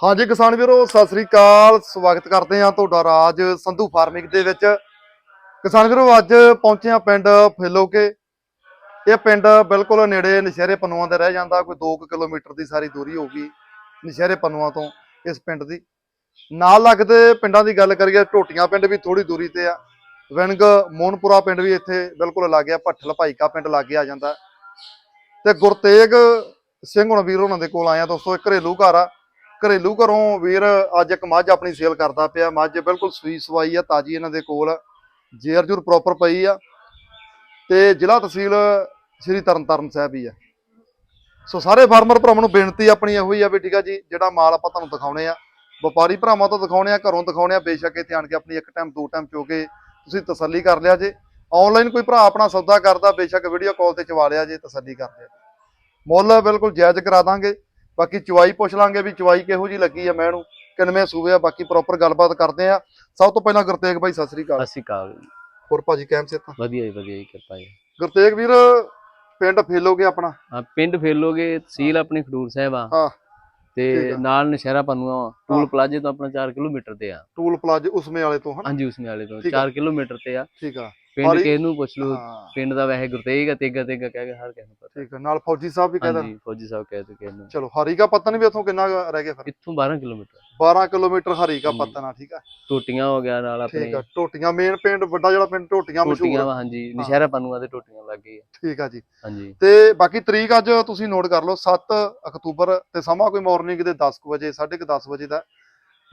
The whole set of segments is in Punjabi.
ਹਾਂਜੀ ਕਿਸਾਨ ਵੀਰੋ, ਸਤਿ ਸ੍ਰੀ ਅਕਾਲ। ਸਵਾਗਤ ਕਰਦੇ ਹਾਂ ਤੁਹਾਡਾ ਰਾਜ ਸੰਧੂ ਫਾਰਮਿੰਗ ਦੇ ਵਿੱਚ। ਕਿਸਾਨ ਵੀਰੋ, ਅੱਜ ਪਹੁੰਚੇ ਹਾਂ ਪਿੰਡ ਫੇਲੋਕੇ। ਇਹ ਪਿੰਡ ਬਿਲਕੁਲ ਨੇੜੇ ਨਸ਼ਹਿਰੇ ਪਨੂਆਂ ਦੇ ਰਹਿ ਜਾਂਦਾ, ਕੋਈ 2 ਕਿਲੋਮੀਟਰ ਦੀ ਸਾਰੀ ਦੂਰੀ ਹੋਊਗੀ ਨਸ਼ਹਿਰੇ ਪਨੂਆਂ ਤੋਂ ਇਸ ਪਿੰਡ ਦੀ। ਨਾਲ ਲੱਗਦੇ ਪਿੰਡਾਂ ਦੀ ਗੱਲ ਕਰੀਏ ਟੋਟੀਆਂ ਪਿੰਡ ਵੀ ਥੋੜੀ ਦੂਰੀ ਤੇ ਆ। ਵਿੰਗ ਮੋਹਨਪੁਰਾ ਪਿੰਡ ਵੀ ਇੱਥੇ ਬਿਲਕੁਲ ਲਾਗੇ ਆ, ਭੱਠਲ ਭਾਈਕਾ ਪਿੰਡ ਲਾਗੇ ਆ ਜਾਂਦਾ। ਤੇ ਗੁਰਤੇਗ ਸਿੰਘ ਹੁਣ ਵੀਰ ਉਹਨਾਂ ਦੇ ਕੋਲ ਆਇਆ ਦੋਸਤੋ, ਇੱਕ ਘਰੇਲੂ ਘਰ ਆ। ਘਰੇਲੂ ਘਰੋਂ ਵੀਰ ਅੱਜ ਇੱਕ ਮੱਝ ਆਪਣੀ ਸੇਲ ਕਰਦਾ ਪਿਆ। ਮੱਝ ਬਿਲਕੁਲ ਸੂਈ ਸਵਾਈ ਆ, ਤਾਜੀ ਇਹਨਾਂ ਦੇ ਕੋਲ। ਜੇਰ ਜੂਰ ਪ੍ਰੋਪਰ ਪਈ ਆ। ਤੇ ਜ਼ਿਲ੍ਹਾ ਤਹਿਸੀਲ ਸ੍ਰੀ ਤਰਨਤਾਰਨ ਸਾਹਿਬ ਹੀ ਆ। ਸੋ ਸਾਰੇ ਫਾਰਮਰ ਭਰਾਵਾਂ ਨੂੰ ਬੇਨਤੀ ਆਪਣੀ ਇਹੋ ਹੀ ਆ ਵੀ ਠੀਕ ਆ ਜੀ, ਜਿਹੜਾ ਮਾਲ ਆਪਾਂ ਤੁਹਾਨੂੰ ਦਿਖਾਉਣੇ ਆ, ਵਪਾਰੀ ਭਰਾਵਾਂ ਤੋਂ ਦਿਖਾਉਣੇ ਆ, ਘਰੋਂ ਦਿਖਾਉਣੇ ਆ, ਬੇਸ਼ੱਕ ਇੱਥੇ ਆਣ ਕੇ ਆਪਣੀ ਇੱਕ ਟਾਈਮ ਦੋ ਟਾਈਮ ਚੋ ਕੇ ਤੁਸੀਂ ਤਸੱਲੀ ਕਰ ਲਿਆ ਜੇ। ਆਨਲਾਈਨ ਕੋਈ ਭਰਾ ਆਪਣਾ ਸੌਦਾ ਕਰਦਾ, ਬੇਸ਼ੱਕ ਵੀਡੀਓ ਕਾਲ ਤੇ ਚਵਾ ਲਿਆ ਜੇ, ਤਸੱਲੀ ਕਰ ਲਿਆ। ਮੁੱਲ ਬਿਲਕੁਲ ਜਾਇਜ਼ ਕਰਾ ਦਾਂਗੇ। ਬਾਕੀ ਚਵਾਈ ਪੁੱਛ ਲਾਂਗੇ ਵੀ ਚਵਾਈ ਕਿਹੋ ਜੀ ਲੱਗੀ ਆ ਮੈਂ ਨੂੰ ਕਿੰਨਵੇਂ ਸੂਬੇ ਆ ਬਾਕੀ ਪ੍ਰੋਪਰ ਗੱਲਬਾਤ ਕਰਦੇ ਆ। ਸਭ ਤੋਂ ਪਹਿਲਾਂ ਗੁਰਤੇਗ ਭਾਈ ਸਤਿ ਸ੍ਰੀ ਅਕਾਲ। ਸਤਿ ਸ਼੍ਰੀ ਅਕਾਲ। ਹੋਰ ਭਾਜੀ ਕੈਮ ਸੇ ਤਾਂ ਵਧੀਆ ਜੀ ਵਧੀਆ ਜੀ ਕਿਰਪਾ ਜੀ। ਗੁਰਤੇਗ ਵੀਰ ਪਿੰਡ ਫੇਲੋਗੇ ਆਪਣਾ? ਆ ਪਿੰਡ ਫੇਲੋਗੇ ਤਹਿਸੀਲ ਆਪਣੀ ਖਡੂਰ ਸਾਹਿਬ ਆ। ਹਾਂ। ਤੇ। ਨਾਲ ਨਸ਼ਹਿਰਾ ਪਨੂਆ ਹਾਂ। ਟੂਲ ਪਲਾਜ਼ੇ ਤੋਂ ਆਪਣਾ 4 ਕਿਲੋਮੀਟਰ ਤੇ ਆ। ਟੂਲ ਪਲਾਜ਼ੇ ਉਸਮੇ ਵਾਲੇ ਤੋਂ ਹਾਂਜੀ ਉਸਮੇ ਵਾਲੇ ਤੋਂ ਠੀਕ ਆ। 4 ਕਿਲੋਮੀਟਰ ਤੇ ਆ। ਠੀਕ ਆ। ਪਿੰਡ ਕਿਸ ਨੂੰ ਪੁੱਛ ਲਓ ਹਾਂ। ਪਿੰਡ ਦਾ ਵੈਸੇ ਗੁਰਤੇਗ ਆ ਤੇਗਾ ਤੇਗਾ ਕਹਿ ਕੇ ਹਰ ਕਿਸੇ ਨੂੰ ਪਤਾ। ਠੀਕ ਆ ਨਾਲ ਫੌਜੀ ਸਾਹਿਬ ਵੀ ਕਹਿੰਦਾ ਹਾਂਜੀ ਫੌਜੀ ਸਾਹਿਬ ਕਹਿ ਤੇ ਕਿਸੇ ਨੂੰ। ਚਲੋ ਹਰੀ ਕਾ ਪਤਨ ਵੀ ਇੱਥੋਂ ਕਿੰਨਾ ਕੁ ਰਹਿ ਗਿਆ ਫਿਰ? ਇੱਥੋਂ 12 ਕਿਲੋਮੀਟਰ। 12 ਕਿਲੋਮੀਟਰ ਹਰੀ ਕਾ ਹਾਂਜੀ। ਪਤਨ ਆ ਠੀਕ ਆ। ਟੋਟੀਆਂ ਹੋ ਗਿਆ ਨਾਲ ਆਪਣੇ। ਠੀਕ ਆ ਟੋਟੀਆਂ ਮੇਨ ਪਿੰਡ ਵੱਡਾ ਜਿਹੜਾ ਪਿੰਡ ਟੋਟੀਆਂ ਟੋਟੀਆਂ ਮਸ਼ਹੂਰ ਵਾ ਹਾਂਜੀ ਨਸ਼ਹਿਰਾ ਪਨੂਆ ਤੇ ਟੋਟੀਆਂ ਲੱਗ ਗਈ ਠੀਕ ਆ ਜੀ। ਹਾਂਜੀ। ਤੇ ਬਾਕੀ ਤਰੀਕ ਅੱਜ ਤੁਸੀਂ ਨੋਟ ਕਰ ਲਓ 7 ਅਕਤੂਬਰ ਤੇ ਸਮਾਂ ਕੋਈ ਮਾਰਨਿੰਗ ਦੇ 10 ਕੁ ਵਜੇ 10:30 ਵਜੇ ਦਾ।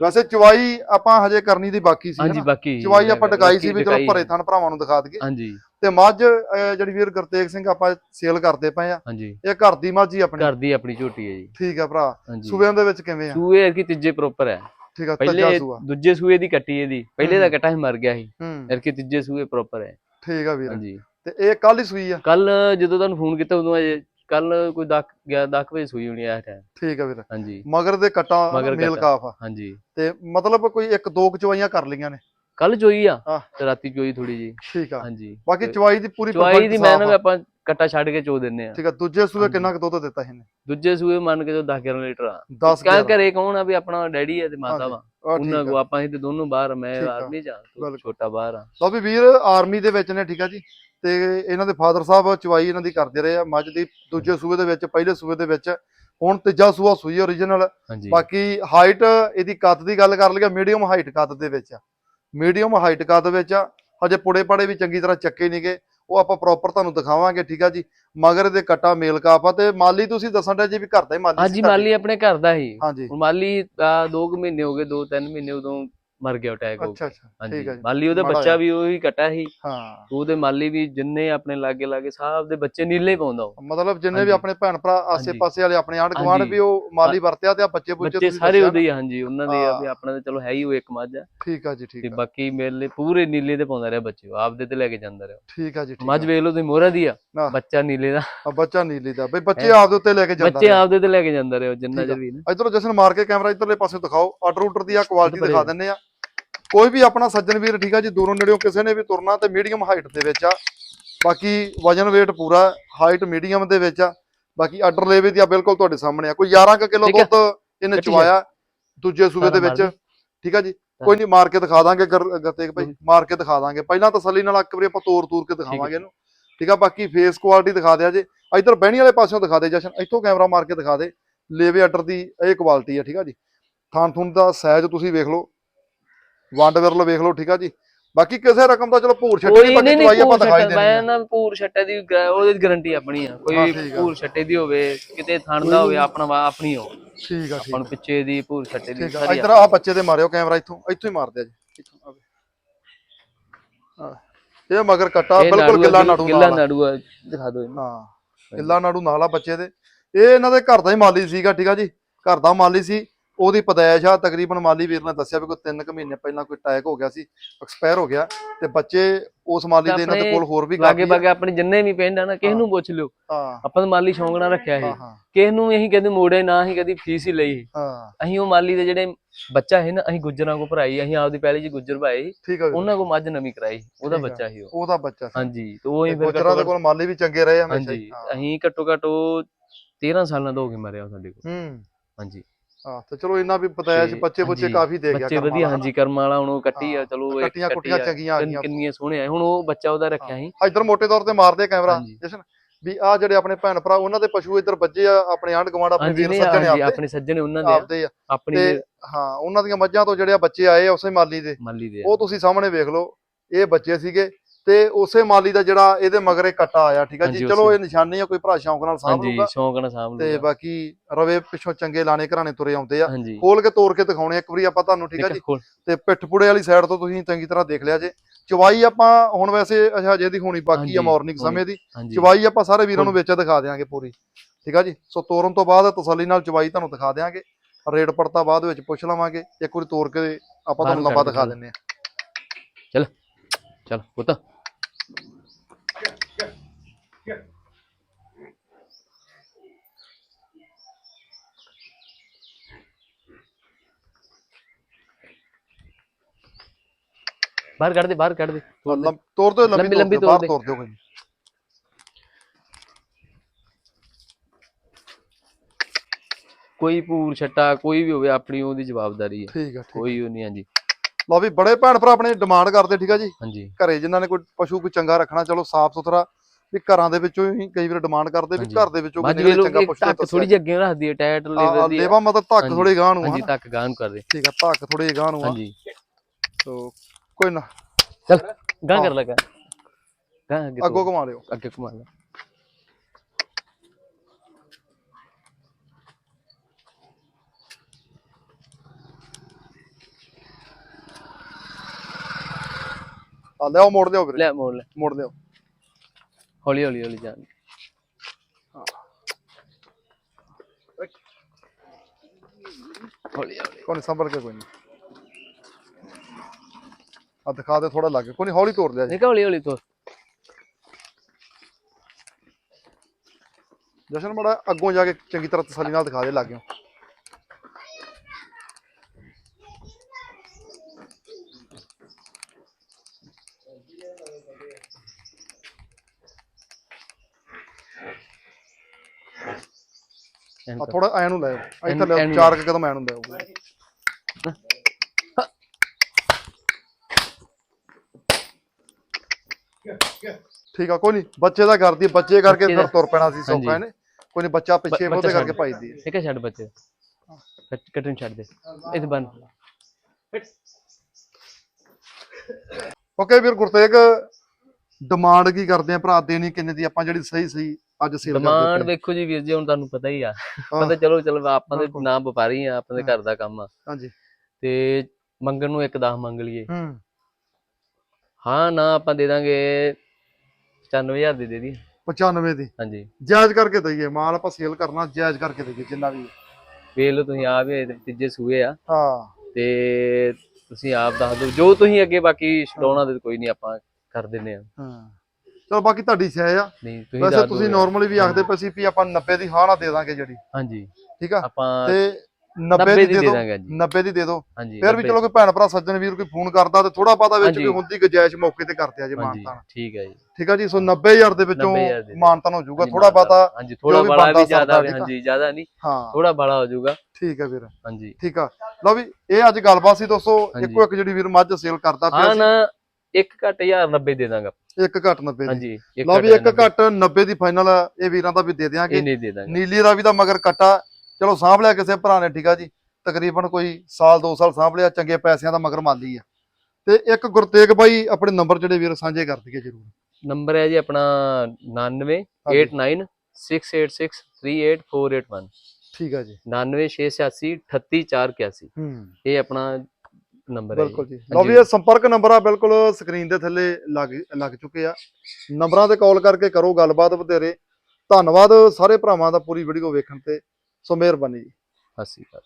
ਵੈਸੇ ਚਵਾਈ ਆਪਾਂ ਹਜੇ ਕਰਨੀ ਦੀ ਬਾਕੀ ਸੀ ਹਾਂਜੀ? ਬਾਕੀ ਚਵਾਈ ਆਪਾਂ ਟਕਾਈ ਸੀ ਵੀ ਚਲੋ ਭਰੇ ਥਣ ਭਰਾਵਾਂ ਨੂੰ ਦਿਖਾ ਦਈਏ। ਹਾਂਜੀ। ਤੇ ਮੱਝ ਜਿਹੜੀ ਵੀਰ ਗੁਰਤੇਗ ਸਿੰਘ ਆਪਾਂ ਸੇਲ ਕਰਦੇ ਪਏ ਆ। ਹਾਂਜੀ। ਇਹ ਘਰ ਦੀ ਮੱਝ ਹੀ ਆਪਣੀ। ਘਰ ਦੀ ਆਪਣੀ ਝੋਟੀ ਹੈ ਜੀ। ਠੀਕ ਆ ਭਰਾ। ਸੂਬਿਆਂ ਦੇ ਵਿੱਚ ਕਿਵੇਂ ਆ? ਸੂਏ ਕੀ ਤੀਜੇ ਪ੍ਰੋਪਰ ਹੈ। ਠੀਕ ਆ ਪਹਿਲੇ ਦੂਜੇ ਸੂਏ ਦੀ ਕੱਟੀ ਇਹਦੀ। ਪਹਿਲੇ ਦਾ। ਕੱਟਾ ਹੀ ਮਰ ਗਿਆ ਸੀ। ਹੂੰ। ਫਿਰ ਕਿ ਤੀਜੇ ਸੂਏ ਪ੍ਰੋਪਰ ਹੈ। ਠੀਕ ਆ ਵੀਰ। ਹਾਂਜੀ। ਤੇ ਇਹ ਕੱਲ ਹੀ ਸੂਈ ਆ? ਕੱਲ ਜਦੋਂ ਤੁਹਾਨੂੰ ਫੋਨ ਕੀਤਾ ਉਦੋਂ ਅਜੇ ਕੱਲ ਕੋਈ 10 ਗਿਆ 10 ਵਜੇ ਸੂਈ ਹੋਣੀ ਆ ਟਾਈਮ ਠੀਕ ਆ ਵੀਰ। ਹਾਂਜੀ। ਮਗਰ ਦੇ ਕਟਾ ਮੇਲ। ਕਾਫ ਆ। ਹਾਂਜੀ। ਤੇ ਮਤਲਬ ਕੋਈ ਇੱਕ ਦੋ ਚਵਾਈਆਂ ਕਰ ਲਈਆਂ ਨੇ। ਕੱਲ ਚੋਈ ਆ। ਤੇ ਰਾਤੀ ਚੋਈ ਥੋੜੀ ਜੀ ਠੀਕ ਆ। ਹਾਂਜੀ। ਬਾਕੀ ਚਵਾਈ ਦੀ ਪੂਰੀ ਚਵਾਈ ਦੀ ਮੈਂ ਸਾਫ਼ ਨਾ ਆ। ਆਪਾਂ ਕੱਟਾ ਛੱਡ ਕੇ ਚੋ ਦਿੰਨੇ ਆ। ਠੀਕ ਆ ਦੂਜੇ ਸੂਏ। ਕਿੰਨਾ ਕੁ ਦੁੱਧ ਦਿੱਤਾ ਇਹਨੇ? ਦੂਜੇ ਸੂਏ ਮੰਨ ਕੇ ਜੋ 10 11 ਲੀਟਰ ਆ। 10 ਕਹਿ ਘਰੇ ਕੌਣ ਆ ਵੀ ਆਪਣਾ ਡੈਡੀ ਆ ਤੇ ਮਾਤਾ। ਵਾ। ਉਹਨਾਂ ਕੋ ਆਪਾਂ ਹੀ ਤੇ ਦੋਨੋਂ ਬਾਹਰ ਮੈਂ। ਆਰਮੀ ਚ ਆ। ਛੋਟਾ ਬਾਹਰ ਆ। ਲਓ ਵੀ ਵੀਰ ਆਰਮੀ ਦੇ ਵਿੱਚ ਨੇ ਠੀਕ ਆ ਜੀ। ਤੇ ਇਹਨਾਂ ਦੇ ਫਾਦਰ ਸਾਹਿਬ ਚਵਾਈ ਇਹਨਾਂ ਦੀ ਕਰਦੇ ਰਹੇ ਆ ਮੱਝ ਦੀ ਦੂਜੇ ਸੂਏ ਦੇ ਵਿੱਚ ਪਹਿਲੇ ਸੂਏ ਦੇ ਵਿੱਚ। ਹੁਣ ਤੀਜਾ ਸੂਆ ਸੂਈ ਓਰੀਜਨਲ ਹਾਂਜੀ। ਬਾਕੀ ਹਾਈਟ ਇਹਦੀ ਕੱਦ ਦੀ ਗੱਲ ਕਰ ਲਈਏ ਮੀਡੀਅਮ ਹਾਈਟ ਕੱਦ ਦੇ ਵਿੱਚ ਆ। ਮੀਡੀਅਮ ਹਾਈਟ ਕੱਦ ਵਿੱਚ ਆ। ਹਜੇ ਪੁੜੇ ਪੜੇ ਵੀ ਚੰਗੀ ਤਰ੍ਹਾਂ ਚੱਕੇ ਨਹੀਂਗੇ ਉਹ ਆਪਾਂ ਪ੍ਰੋਪਰ ਤੁਹਾਨੂੰ ਦਿਖਾਵਾਂਗੇ ਠੀਕ ਆ ਜੀ? ਮਗਰ ਦੇ ਕਟਾ ਮੇਲ ਕਾਪ ਤੇ ਮਾਲੀ ਤੁਸੀਂ ਦੱਸਣ ਦੇ ਜੀ ਵੀ ਘਰ ਦਾ ਹੀ ਮਾਲੀ ਹਾਂਜੀ। ਮਾਲੀ ਆਪਣੇ ਘਰ ਦਾ ਹੀ। ਹਾਂਜੀ। ਮਾਲੀ 2 ਮਹੀਨੇ ਹੋ ਗਏ 2-3 ਮਹੀਨੇ ਉਦੋਂ ਮਰ ਗਿਆ ਅਟੈਕ ਹੋ ਅੱਛਾ ਅੱਛਾ ਠੀਕ ਹੈ ਜੀ। ਮਾਲੀ ਉਹਦਾ ਬੱਚਾ। ਵੀ ਉਹੀ ਕੱਟਾ ਸੀ। ਹਾਂ। ਉਹਦੇ ਮਾਲੀ ਵੀ ਜਿੰਨੇ ਆਪਣੇ ਲਾਗੇ ਲਾਗੇ ਸਭ ਦੇ ਬੱਚੇ ਨੀਲੇ ਪਾਉਂਦਾ ਉਹ। ਮਤਲਬ ਜਿੰਨੇ ਵੀ। ਆਪਣੇ ਭੈਣ ਭਰਾ ਆਸੇ ਪਾਸੇ ਵਾਲੇ ਆਪਣੇ ਆਂਢ ਗੁਆਂਢ। ਵੀ ਉਹ ਮਾਲੀ ਵਰਤਿਆ ਤੇ ਆ ਬੱਚੇ ਬੁੱਚੇ ਬੱਚੇ ਸਾਰੇ ਉਹਦੇ ਹਾਂਜੀ। ਉਹਨਾਂ ਦੇ ਆ ਵੀ। ਆਪਣਾ ਤੇ ਚਲੋ ਹੈ ਹੀ ਉਹ ਇੱਕ ਮੱਝ ਆ। ਠੀਕ ਆ ਜੀ ਤੇ ਠੀਕ ਆ। ਬਾਕੀ ਮੇਲੇ ਪੂਰੇ ਨੀਲੇ ਦੇ ਪਾਉਂਦਾ ਰਿਹਾ ਬੱਚੇ ਆਪਦੇ ਤੇ ਲੈ ਕੇ ਜਾਂਦਾ ਰਿਹਾ ਠੀਕ ਆ ਜੀ ਠੀਕ ਮੱਝ ਵੇਖ ਲਓ ਤੁਸੀਂ ਮੋਹਰਾ ਦੀ ਆ। ਬੱਚਾ ਨੀਲੇ ਦਾ। ਆ ਬੱਚਾ ਨੀਲੀ ਦਾ। ਬਈ ਬੱਚੇ ਆਪਦੇ ਉੱਤੇ ਲੈ ਕੇ ਜਾਂਦਾ ਬੱਚੇ ਆਪਦੇ ਤੇ ਲੈ ਕੇ ਜਾਂਦਾ ਰਿਹਾ ਜਿੰਨਾ। ਚਿਰ ਵੀ ਨਾ। ਇਧਰੋਂ ਜਸ਼ਨ ਮਾਰ ਕੇ ਕੈਮਰਾ ਇਧਰਲੇ ਪਾਸੇ ਦਿਖਾਓ। ਆਰਡਰ ਉਡਰ ਦੀ ਆ ਕੁਆਲਿਟੀ ਦਿਖਾ ਦਿੰਨੇ ਆ। ਕੋਈ ਵੀ ਆਪਣਾ ਸੱਜਣ ਵੀਰ ਠੀਕ ਆ ਜੀ ਦੂਰੋਂ ਨੇੜਿਓਂ ਕਿਸੇ ਨੇ ਵੀ ਤੁਰਨਾ ਤੇ ਮੀਡੀਅਮ ਹਾਈਟ ਦੇ ਵਿੱਚ ਆ। ਬਾਕੀ ਵਜਨ weight ਪੂਰਾ ਹਾਈਟ ਮੀਡੀਅਮ ਦੇ ਵਿੱਚ ਆ। ਬਾਕੀ ਆਰਡਰ ਲੈਵੇ ਦੀ ਆ ਬਿਲਕੁਲ ਤੁਹਾਡੇ ਸਾਹਮਣੇ ਆ। ਕੋਈ 11 ਕੁ ਕਿਲੋ। ਦੁੱਧ ਇਹਨੇ ਚਵਾਇਆ ਦੂਜੇ ਸੂਬੇ ਦੇ ਵਿੱਚ। ਠੀਕ ਆ ਜੀ? ਕੋਈ ਨਹੀਂ ਮਾਰ ਕੇ ਦਿਖਾ ਦਾਂਗੇ ਗਰ- ਗਰਤੇਗ ਭਾਈ। ਮਾਰ ਕੇ ਦਿਖਾ ਦਾਂਗੇ। ਪਹਿਲਾਂ ਤਸੱਲੀ ਨਾਲ ਇੱਕ ਵਾਰੀ ਆਪਾਂ ਤੋਰ ਤੂਰ ਕੇ ਦਿਖਾਵਾਂਗੇ ਇਹਨੂੰ। ਠੀਕ ਆ ਬਾਕੀ ਫੇਸ ਕੁਆਲਿਟੀ ਦਿਖਾ ਦਿਆ ਜੇ। ਇਧਰ ਬਹਿਣੀ ਵਾਲੇ ਪਾਸਿਓਂ ਦਿਖਾ ਦੇ ਜਸ਼ਨ। ਇੱਥੋਂ ਕੈਮਰਾ ਮਾਰ ਕੇ ਦਿਖਾ ਦੇ। ਲੇਵੇ ਆਰਡਰ ਦੀ ਇਹ ਕੁਆਲਿਟੀ ਆ ਠੀਕ ਆ ਜੀ। ਥਾਨ ਥੁਨ ਦਾ ਸਾਈਜ਼ ਤੁਸੀਂ ਵੇਖ ਲਓ। ਵੰਡ ਵਿਰਲ ਵੇਖ ਲਓ ਠੀਕ ਆ ਜੀ। ਬਾਕੀ ਕਿਸੇ ਰਕਮ ਦਾ ਚਲੋ ਕੋਈ ਨਹੀਂ ਨਹੀਂ ਬਾਕੀ ਦਵਾਈ ਆਪਾਂ ਪੂਰ ਦਿਖਾਈ ਛੱਟੇ ਦੇਣੀ ਮੈਂ। ਨਾ ਪੂਰ ਛੱਟੇ ਦੀ ਉਹਦੀ ਗਾਰੰਟੀ ਆਪਣੀ ਆ। ਕੋਈ। ਪੂਰ ਛੱਟੇ ਦੀ ਹੋਵੇ ਕਿਤੇ ਥਣ ਦਾ ਹੋਵੇ ਆਪਣਾ ਆਪਣੀ ਹੋ। ਠੀਕ ਆ ਠੀਕ ਆਪਾਂ ਪਿੱਛੇ ਦੀ ਪੂਰ ਛੱਟੇ ਦੀ ਸਾਰੀ ਇਧਰ ਆ ਬੱਚੇ ਤੇ ਮਾਰਿਓ ਕੈਮਰਾ ਇੱਥੋਂ ਇੱਥੋਂ ਹੀ ਮਾਰਦੇ ਆ ਜੀ। ਇੱਥੋਂ ਆਵੇ। ਆ, ਇਹ ਮਗਰ ਕੱਟਾ ਬਿਲਕੁਲ ਗਿੱਲਾ ਨਾੜੂ ਗਿੱਲਾ। ਨਾੜੂ ਆ, ਦਿਖਾ ਦਿਓ। ਹਾਂ ਗਿੱਲਾ ਨਾੜੂ ਨਾਲ ਆ ਬੱਚੇ ਦੇ। ਇਹ ਇਹਨਾਂ ਦੇ ਘਰ ਦਾ ਹੀ ਮਾਲੀ ਸੀਗਾ ਠੀਕ ਆ ਜੀ। ਘਰ ਦਾ ਮਾਲੀ ਸੀ। ਉਹਦੀ ਪਦਾਇਸ਼ ਆ ਤਕਰੀਬਨ ਮਾਲੀ ਵੀਰ ਨੇ ਦੱਸਿਆ ਵੀ ਕੋਈ 3 ਕੁ ਮਹੀਨੇ ਪਹਿਲਾਂ ਕੋਈ ਅਟੈਕ ਹੋ ਗਿਆ ਸੀ ਐਕਸਪਾਇਰ ਹੋ ਗਿਆ ਤੇ ਬੱਚੇ ਉਸ ਮਾਲੀ ਦੇ ਇਹਨਾਂ ਦੇ ਕੋਲ ਹੋਰ ਵੀ ਲਾਗੇ। ਬਾਗੇ ਆਪਣੇ ਜਿੰਨੇ ਵੀ ਪਿੰਡ ਆ ਨਾ ਕਿਸੇ ਹਾਂ। ਨੂੰ ਪੁੱਛ ਲਿਓ। ਹਾਂ। ਆਪਾਂ ਤਾਂ ਮਾਲੀ ਸ਼ੌਂਕ ਨਾਲ ਰੱਖਿਆ ਹਾਂ ਸੀ। ਹਾਂ ਕਿਸੇ ਨੂੰ ਅਸੀਂ ਕਦੇ ਮੋੜੇ ਨਾ ਹੀ ਕਦੀ ਫੀਸ ਹੀ ਲਈ। ਹਾਂ। ਅਸੀਂ ਉਹ ਮਾਲੀ ਦੇ ਜਿਹੜੇ ਬੱਚਾ ਹੈ ਨਾ ਅਸੀਂ ਗੁੱਜਰਾਂ ਕੋ ਭਰਾਈ ਅਸੀਂ ਆਪਦੀ ਪਹਿਲੀ ਜੀ ਗੁੱਜਰ ਭਾਈ। ਉਹਨਾਂ ਕੋ ਮੱਝ ਨਵੀਂ ਕਰਾਈ ਉਹਦਾ। ਬੱਚਾ ਸੀ ਉਹ। ਉਹਦਾ ਬੱਚਾ ਹਾਂਜੀ ਤੇ ਉਹ ਹੀ ਫਿਰ ਗੁਜਰਾਂ ਦੇ ਕੋਲ ਮਾਲੀ ਵੀ ਚੰਗੇ ਰਹੇ ਹਮੇਸ਼ਾ ਹਾਂਜੀ ਹੀ। ਹਾਂ। ਅਸੀਂ ਘੱਟੋ ਘੱਟ ਉਹ 13 ਸਾਲਾਂ ਦਾ ਹੋ ਕੇ ਮਰਿਆ ਸਾਡੇ ਕੋਲ। ਹੂੰ। ਹਾਂਜੀ। ਹਾਂ ਤੇ ਚਲੋ ਇਹਨਾਂ ਵੀ ਬਤਾਇਆ ਸੀ ਬੱਚੇ ਬੁੱਚੇ ਕਾਫੀ ਦੇ ਗਿਆ ਬੱਚੇ ਵਧੀਆ। ਹਾਂਜੀ ਕਰਮ ਵਾਲਾ ਹੁਣ ਉਹ ਕੱਟੀ ਆ ਚਲੋ ਕੱਟੀਆਂ ਕੱਟੀ ਕੁੱਟੀਆਂ ਚੰਗੀਆਂ ਆ ਗਈਆਂ। ਕਿੰਨੀਆਂ ਸੋਹਣੀਆਂ ਹੁਣ ਉਹ ਬੱਚਾ ਉਹਦਾ ਰੱਖਿਆ ਸੀ। ਇੱਧਰ ਮੋਟੇ ਤੌਰ ਤੇ ਮਾਰਦੇ ਕੈਮਰਾ। ਜਸ਼ਨ ਵੀ ਆ ਜਿਹੜੇ ਆਪਣੇ ਭੈਣ ਭਰਾ ਉਹਨਾਂ ਦੇ ਪਸ਼ੂ ਇੱਧਰ ਵੱਜੇ ਆ ਆਪਣੇ ਆਂਢ ਗੁਆਂਢ ਆਪਣੇ ਵੀਰ ਸੱਜਣ ਆਪਦੇ। ਆਪਣੇ ਸੱਜਣ ਉਹਨਾਂ ਦੇ ਆਪਦੇ ਆ। ਆਪਣੀ ਹਾਂ ਉਹਨਾਂ ਦੀਆਂ ਮੱਝਾਂ ਤੋਂ ਜਿਹੜੇ ਬੱਚੇ ਆਏ ਆ ਉਸੇ ਮਾਲੀ ਦੇ। ਮਾਲੀ ਦੇ। ਉਹ ਤੁਸੀਂ ਸਾਹਮਣੇ ਵੇਖ ਲਓ ਇਹ ਬੱਚੇ ਸੀਗੇ। ਤੇ ਉਸੇ ਮਾਲੀ ਦਾ ਜਿਹੜਾ ਇਹਦੇ ਮਗਰ ਕੱਟਾ ਆਇਆ ਠੀਕ ਆ ਜੀ? ਹਾਂਜੀ, ਚਲੋ ਇਹ ਨਿਸ਼ਾਨੀ ਆ ਕੋਈ ਭਰਾ ਸ਼ੌਂਕ ਨਾਲ ਸਾਂਭ ਹਾਂਜੀ ਲੂਗਾ ਸ਼ੌਂਕ ਨਾਲ ਸਾਂਭ ਤੇ ਬਾਕੀ ਰਵੇ ਪਿੱਛੋਂ ਚੰਗੇ ਲਾਣੇ ਘਰਾਣੇ ਤੁਰੇ ਆਉਂਦੇ ਆ। ਹਾਂਜੀ। ਖੋਲ ਕੇ ਤੋੜ ਕੇ ਦਿਖਾਉਣੇ ਇੱਕ ਵਾਰੀ ਆਪਾਂ ਤੁਹਾਨੂੰ ਠੀਕ ਆ ਜੀ? ਤੇ ਪਿੱਠ ਪੁੜੇ ਵਾਲੀ ਸਾਈਡ ਤੋਂ ਤੁਸੀਂ ਚੰਗੀ ਤਰ੍ਹਾਂ ਦੇਖ ਲਿਆ ਜੇ। ਚਵਾਈ ਆਪਾਂ ਹੁਣ ਵੈਸੇ ਹਜੇ ਦੀ ਹੋਣੀ ਬਾਕੀ ਆ ਹਾਂਜੀ, ਮਾਰਨਿੰਗ। ਸਮੇਂ ਦੀ। ਹਾਂਜੀ। ਚਵਾਈ ਆਪਾਂ ਸਾਰੇ ਵੀਰਾਂ ਨੂੰ ਵਿੱਚ ਦਿਖਾ ਦਿਆਂਗੇ ਪੂਰੀ ਠੀਕ ਆ ਜੀ? ਸੋ ਤੋਰਨ ਤੋਂ ਬਾਅਦ ਤਸੱਲੀ ਨਾਲ ਚਵਾਈ ਤੁਹਾਨੂੰ ਦਿਖਾ ਦਿਆਂਗੇ। ਰੇਟ ਪੜਤਾ ਬਾਅਦ ਵਿੱਚ ਪੁੱਛ ਲਵਾਂਗੇ। ਇੱਕ ਵਾਰੀ ਤੋੜ ਕੇ ਆਪਾਂ ਤੁਹਾਨੂੰ ਲੰਬਾ ਦਿਖਾ। ਦਿੰਨੇ ਆ। ਚਲ ਪੁੱਤ। ਬਾਹਰ ਕੱਢ ਦੇ ਬਾਹਰ ਕੱਢ ਦੇ। ਤੋੜ ਦਿਓ ਲੰਬੀ ਲੰਬੀ- ਤੋੜ ਦਿਓ ਕੋਈ। ਕੋਈ ਪੂਰ ਛੱਟਾ ਕੋਈ ਵੀ ਹੋਵੇ ਆਪਣੀ ਉਹਦੀ ਜਵਾਬਦਾਰੀ ਹੈ। ਠੀਕ ਠੀਕ ਕੋਈ ਉਹ ਨਹੀਂ ਹਾਂਜੀ। ਲਓ ਵੀ ਬੜੇ ਭੈਣ ਭਰਾ ਆਪਣੇ ਡਿਮਾਂਡ ਕਰਦੇ ਠੀਕ ਆ ਜੀ? ਹਾਂਜੀ। ਘਰੇ ਜਿਨ੍ਹਾਂ ਨੇ ਕੋਈ ਪਸ਼ੂ ਕੋਈ ਚੰਗਾ ਰੱਖਣਾ ਚਲੋ ਸਾਫ਼ ਸੁਥਰਾ ਵੀ ਘਰਾਂ ਦੇ ਵਿੱਚੋਂ ਹੀ ਕਈ ਵਾਰ ਡਿਮਾਂਡ ਕਰਦੇ ਵੀ। ਘਰ ਦੇ ਵਿੱਚੋਂ ਕੋਈ ਚੰਗਾ ਪਸ਼ੂ ਟੱਕ ਥੋੜੀ ਜਿਹੀ ਅੱਗੇ ਰੱਖਦੀ ਹੈ ਟਾਇਰ ਲੇਵਰ ਦੀ ਲੇਵਾ ਮਤਲਬ ਧੱਕ। ਥੋੜੀ ਗਾਂ ਨੂੰ ਹਾਂਜੀ ਤੱਕ ਗਾਂ ਨੂੰ ਕਰਦੇ ਠੀਕ ਆ ਧੱਕ ਥੋੜੀ ਗਾਂ ਨੂੰ ਹਾਂਜੀ। ਸੋ ਕੋਈ ਨਾ। ਚਲ ਗਾਂ ਕਰ ਲਗਾ ਗਾਂ ਅੱਗੇ ਅੱਗੋਂ ਘੁਮਾ ਲਿਓ। ਅੱਗੇ ਘੁਮਾ ਲੈ ਆ ਲਿਆਓ ਮੋੜ ਲਿਓ ਵੀਰੇ। ਲੈ ਮੋੜ ਲੈ ਮੋੜ ਲਿਓ ਹੌਲੀ ਹੌਲੀ ਹੌਲੀ ਜਾਣ। ਹੌਲੀ ਹੌਲੀ। ਕੋਈ ਸੰਭਲ ਕੇ ਕੋਈ ਨਹੀਂ ਆ ਦਿਖਾ ਦੇ ਥੋੜਾ ਲੱਗੇ। ਕੋਈ ਹੌਲੀ ਤੋੜ ਲਿਆ ਜੀ। ਹੌਲੀ ਹੌਲੀ ਤੋਂ ਜਸ਼ਨ ਮੜਾ ਅੱਗੋਂ ਜਾ ਕੇ ਚੰਗੀ ਤਰ੍ਹਾਂ ਤਸੱਲੀ ਨਾਲ ਦਿਖਾ ਦੇ ਲੱਗਿਓ। ਆ ਥੋੜਾ ਐ ਨੂੰ ਲੈ ਆਓ। ਇੱਥੇ ਲੈ ਚਾਰ ਕੁ ਕਦਮ ਐ ਨੂੰ ਲੈ ਆਓ। ਠੀਕ ਆ ਕੋਈ ਨਹੀਂ ਬੱਚੇ ਦਾ ਕਰਦੀ ਬੱਚੇ ਕਰਕੇ ਫਿਰ ਤੁਰ ਪੈਣਾ ਸੀ ਸੌਖਾ। ਇਹਨੇ ਕੋਈ ਨਹੀਂ ਬੱਚਾ ਪਿੱਛੇ ਉਹਦੇ ਕਰਕੇ। ਭਜਦੀ ਠੀਕ ਹੈ ਛੱਡ ਬੱਚੇ। ਕੱਟ- ਕੱਟਣ ਛੱਡ ਦੇ। ਇਹ ਬੰਦ। ਓਕੇ ਵੀਰ ਗੁਰਤੇਗ ਡਿਮਾਂਡ ਕੀ ਕਰਦੇ ਆ ਭਰਾ? ਦੇਣੀ ਕਿੰਨੇ ਦੀ? ਆਪਾਂ ਜਿਹੜੀ ਸਹੀ ਸਹੀ ਅੱਜ ਸੇਲ ਡਿਮਾਂਡ ਕਰਦੇ ਪਏ ਵੇਖੋ ਜੀ ਵੀਰ ਜੀ ਹੁਣ ਤੁਹਾਨੂੰ ਪਤਾ ਹੀ ਆ। ਹਾਂ। ਪਤਾ ਚਲੋ ਚਲੋ ਆਪਾਂ ਦੇ ਬਿਲਕੁਲ। ਨਾਮ ਵਪਾਰੀ ਆ ਆਪਾਂ ਦੇ ਹਾਂ। ਘਰ ਦਾ ਕੰਮ ਆ। ਹਾਂਜੀ। ਤੇ ਮੰਗਣ ਨੂੰ ਇੱਕ 10 ਮੰਗ ਲਈਏ। ਹੂੰ। ਹਾਂ ਨਾ ਆਪਾਂ ਦੇ ਦਾਂਗੇ 95000 ਦੀ ਦੇ ਦੀ। 95 ਦੀ। ਹਾਂਜੀ। ਜਾਇਜ਼ ਕਰਕੇ ਦਈਏ ਮਾਲ ਆਪਾਂ ਸੇਲ ਕਰਨਾ ਜਾਇਜ਼ ਕਰਕੇ ਦਈਏ ਜਿੰਨਾ ਵੀ। ਹੈ। ਵੇਖ ਲਓ ਤੁਸੀਂ ਆਪ ਹੀ ਤੀਜੇ ਸੂਏ ਆ। ਹਾਂ। ਤੇ ਤੁਸੀਂ ਆਪ ਦੱਸ ਦਿਓ। ਜੋ ਤੁਸੀਂ ਅੱਗੇ ਬਾਕੀ ਛਡਾਉਣਾ ਤੇ ਕੋਈ ਨਹੀਂ ਆਪਾਂ ਕਰ ਦਿੰਨੇ ਆ। ਹਾਂ। ਚਲੋ ਬਾਕੀ ਤੁਹਾਡੀ ਸਿਆ ਆ। ਨਹੀਂ ਤੁਸੀਂ ਵੈਸੇ ਤੁਸੀਂ ਨਾਰਮਲੀ ਵੀ ਆਖਦੇ ਪਏ ਸੀ ਵੀ ਆਪਾਂ 90 ਦੀ ਹਾਂ ਨਾ ਦੇ ਦਾਂਗੇ ਜਿਹੜੀ। ਹਾਂਜੀ। ਠੀਕ ਆ? ਤੇ 90 90 ਦੀ ਦੀ ਦੇ ਦੇ ਦਿਓ ਦਾਂਗੇ ਜੀ। 90 ਦੀ ਦੇ ਹਾਂਜੀ ਫਿਰ ਵੀ 90 ਚਲੋ ਕੋਈ ਭੈਣ ਭਰਾ ਸੱਜਣ ਵੀਰ ਕੋਈ ਫੋਨ ਕਰਦਾ ਤੇ ਥੋੜਾ ਪਾਤਾ ਵਿੱਚ। ਵੀ ਹੁੰਦੀ ਗੁੰਜਾਇਸ਼ ਮੌਕੇ ਤੇ ਕਰਦੇ ਆ ਜੀ ਮਾਨਤਾਨ। ਠੀਕ ਹੈ ਜੀ। ਠੀਕ ਆ ਜੀ ਸੋ 90000 ਦੇ ਵਿੱਚੋਂ 90,000 ਦੇ। ਮਾਨਤਾਨ ਹੋ ਜਾਊਗਾ। ਥੋੜਾ। ਪਾਤਾ ਹਾਂਜੀ ਥੋੜਾ ਬੜਾ ਵੀ ਜ਼ਿਆਦਾ? ਹਾਂਜੀ ਜ਼ਿਆਦਾ ਨਹੀਂ। ਹਾਂ। ਥੋੜਾ ਬੜਾ ਹੋ ਜਾਊਗਾ। ਠੀਕ ਆ ਵੀਰ। ਹਾਂਜੀ। ਠੀਕ ਆ। ਲਓ ਵੀ ਇਹ ਅੱਜ ਗੱਲਬਾਤ ਸੀ ਦੋਸਤੋ। ਇੱਕੋ ਇੱਕ ਜਿਹੜੀ ਵੀਰ ਮੱਝ ਸੇਲ ਕਰਦਾ ਹਾਂ ਪਿਆ ਨਾ ਇੱਕ ਘੱਟ 1090 ਦੇ ਦਾਂਗਾ। ਸੀ ਇੱਕ ਘੱਟ 90 ਦੀ। ਹਾਂਜੀ ਲਓ ਵੀ ਇੱਕ 90 ਘੱਟ 90 ਦੀ ਫਾਈਨਲ ਇਹ ਵੀਰਾਂ ਦਾ ਵੀ ਦੇ ਦੇ ਦਾਂਗੇ ਨੀਲੀ ਰਾਵੀ ਦਾ ਮਗਰ ਕੱਟਾ। ਚਲੋ ਸਾਂਭ ਲਿਆ ਕਿਸੇ ਭਰਾ ਨੇ ਠੀਕ ਆ ਜੀ। ਤਕਰੀਬਨ ਕੋਈ ਸਾਲ 2 ਸਾਲ ਸਾਂਭ ਲਿਆ ਚੰਗੇ ਪੈਸਿਆਂ ਦਾ ਮਗਰ ਮਾਲੀ ਆ। ਤੇ ਇੱਕ ਗੁਰਤੇਗ ਬਾਈ ਆਪਣੇ ਨੰਬਰ ਜਿਹੜੇ ਵੀਰ ਸਾਂਝੇ ਕਰ ਦਈਏ ਜਰੂਰ। ਨੰਬਰ ਹੈ ਜੀ ਆਪਣਾ 99 89 686 38481 ਠੀਕ ਆ ਜੀ। 99686 38481 ਹੂੰ। ਇਹ ਆਪਣਾ ਨੰਬਰ ਹੈ ਬਿਲਕੁਲ ਜੀ। ਲਓ ਵੀ ਇਹ ਸੰਪਰਕ ਨੰਬਰ ਆ ਬਿਲਕੁਲ ਸਕਰੀਨ ਦੇ ਥੱਲੇ ਲੱਗ ਲੱਗ ਚੁੱਕੇ ਆ। ਨੰਬਰਾਂ ਤੇ ਕਾਲ ਕਰਕੇ ਕਰੋ ਗੱਲਬਾਤ ਵਧੇਰੇ। ਧੰਨਵਾਦ ਸਾਰੇ ਭਰਾਵਾਂ ਦਾ ਪੂਰੀ ਵੀਡੀਓ ਵੇਖਣ ਤੇ। ਸੋ ਮਿਹਰਬਾਨੀ ਜੀ। ਸਤਿ ਸ਼੍ਰੀ ਅਕਾਲ।